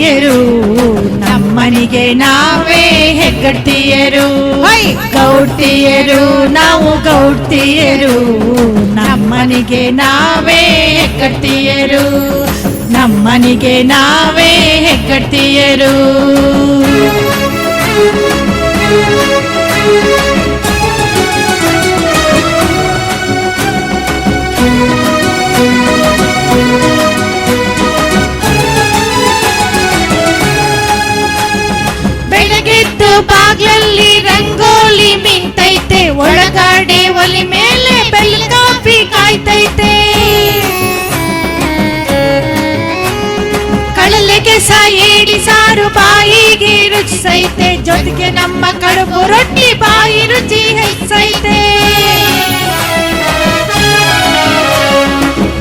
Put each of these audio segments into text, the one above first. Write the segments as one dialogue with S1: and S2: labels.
S1: ಗೌಡ್ತಿಯರು ನಮ್ಮನಿಗೆ ನಾವೇ ಹೆಗ್ಗಟ್ಟಿಯರು. ಗೌಡ್ತಿಯರು ನಾವು ಗೌಡ್ತಿಯರು ನಮ್ಮನಿಗೆ ನಾವೇ ಹೆಗ್ಗಟ್ಟಿಯರು. ನಮ್ಮನಿಗೆ ನಾವೇ ಹೆಗ್ಗಡ್ತಿಯರು ಬಾಯಿಗೆ ರುಚಿಸೈತೆ, ಜೊತೆಗೆ ನಮ್ಮ ಕಡುಬು ರೊಟ್ಟಿ ಬಾಯಿ ರುಚಿ ಹೆಚ್ಚೈತೆ.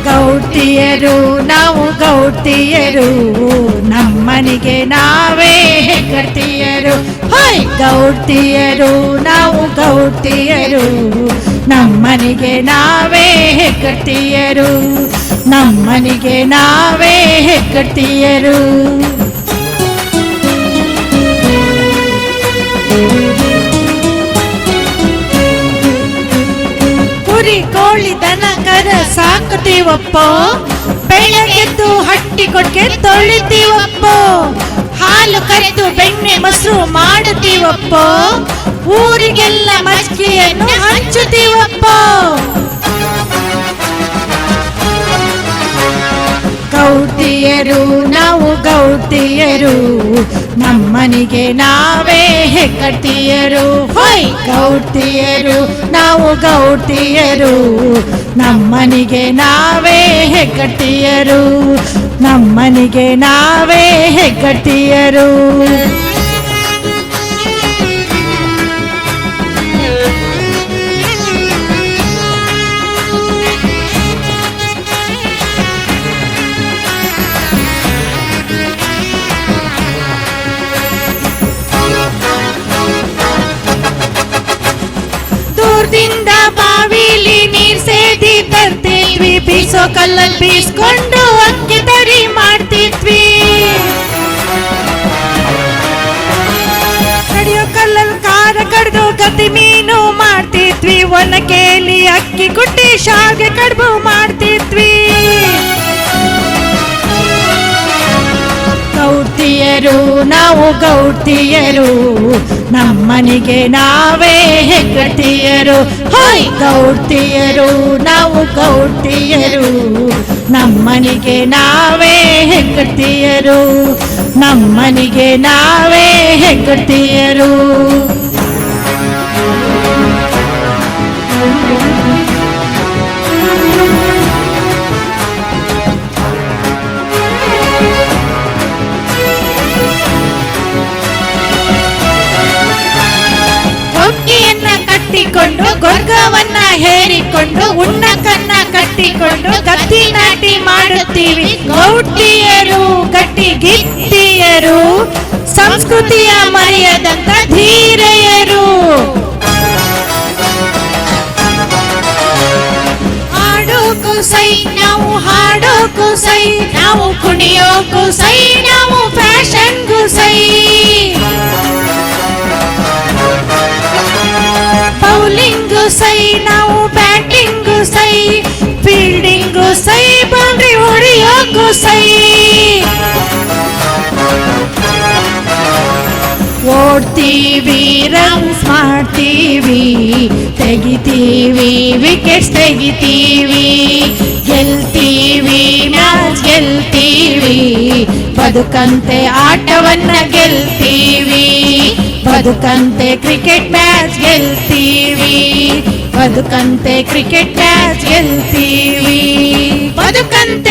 S1: ಗೌಡ್ತಿಯರು, ನಾವು ಗೌಡ್ತಿಯರು, ನಮ್ಮನಿಗೆ ನಾವೇ ಹೆಗ್ಗಡ್ತಿಯರು. ಹಾಯ್ ಗೌಡ್ತಿಯರು, ನಾವು ಗೌಡ್ತಿಯರು, ನಮ್ಮನಿಗೆ ನಾವೇ ಹೆಗ್ಗಡ್ತಿಯರು. ನಮ್ಮನಿಗೆ ನಾವೇ ಹೆಗ್ಗಡ್ತಿಯರು. ಸಾಕುತ್ತೀವಪ್ಪ ಬೆಳಗೆದ್ದು ಹಟ್ಟಿ ಕೊಟ್ಟಿಗೆ ತೊಳಿತೀವಪ್ಪ? ಹಾಲು ಕರೆದು ಬೆಣ್ಣೆ ಮೊಸರು ಮಾಡುತ್ತೀವಪ್ಪ? ಊರಿಗೆಲ್ಲ ಮಜ್ಜಿಗೆಯನ್ನು ಹಂಚುತ್ತೀವಪ್ಪ? ಗೌಡ್ತಿಯರು ನಾವು ಗೌತಿಯರು. ನಮ್ಮನಿಗೆ ನಾವೇ ಹೆಕ್ಕಟ್ಟಿಯರು ಹೊಯ್, ಗೌತಿಯರು, ನಾವು ಗೌತಿಯರು. ನಮ್ಮನಿಗೆ ನಾವೇ ಹೆಕ್ಕಟ್ಟಿಯರು ನಮ್ಮನಿಗೆ ನಾವೇ ಹೆಗ್ಗಡ್ತಿಯರು ಬೀಸೋ ಕಲ್ಲಲ್ಲಿ ಬೀಸ್ಕೊಂಡು ಅಕ್ಕಿ ತರಿ ಮಾಡ್ತಿದ್ವಿ. ಕಡಿಯೋ ಕಲ್ಲಲ್ಲಿ ಖಾರ ಕಡ್ದು ಗತಿ ಮೀನು ಮಾಡ್ತಿದ್ವಿ. ಒನಕೇಲಿ ಅಕ್ಕಿ ಕುಟ್ಟಿ ಶಾವಿಗೆ ಕಡ್ಬು ಮಾಡ್ತಿದ್ವಿ. ಗೌಡ್ತಿಯರು ನಾವು ಗೌಡ್ತಿಯರು. ನಮ್ಮನಿಗೆ ನಾವೇ ಹೆಗ್ಗಡ್ತಿಯರು ಹಾಯ್ ಗೌಡ್ತಿಯರು, ನಾವು ಗೌಡ್ತಿಯರು. ನಮ್ಮನಿಗೆ ನಾವೇ ಹೆಗ್ಗಡ್ತಿಯರು ನಮ್ಮನಿಗೆ ನಾವೇ ಹೆಗ್ಗಡ್ತಿಯರು ಕಟ್ಟಿಕೊಂಡು ಕತ್ತಿ ನಾಟಿ ಮಾಡುತ್ತೀವಿ. ಗೌಟಿಯರು ಗಟ್ಟಿ ಗಿಟ್ಟಿಯರು ಸಂಸ್ಕೃತಿಯ ಮರೆಯದಂತ ಧೀರೆಯರು. ಹಾಡೋಕು ಸೈ, ನಾವು ಹಾಡೋಕು ಸೈ, ನಾವು ಕುಣಿಯೋಕು ಸೈ ಓಡ್ತೀವಿ ರನ್ಸ್ ಮಾಡ್ತೀವಿ ತೆಗಿತೀವಿ ವಿಕೆಟ್ಸ್ ತೆಗಿತೀವಿ. ಗೆಲ್ತೀವಿ ಮ್ಯಾಚ್ ಗೆಲ್ತೀವಿ. ಬದುಕಂತೆ ಆಟವನ್ನ ಗೆಲ್ತೀವಿ. ಬದುಕಂತೆ ಕ್ರಿಕೆಟ್ ಮ್ಯಾಚ್ ಗೆಲ್ತೀವಿ. ಬದುಕಂತೆ ಕ್ರಿಕೆಟ್ ಮ್ಯಾಚ್ ಗೆಲ್ತೀವಿ. ಬದುಕಂತೆ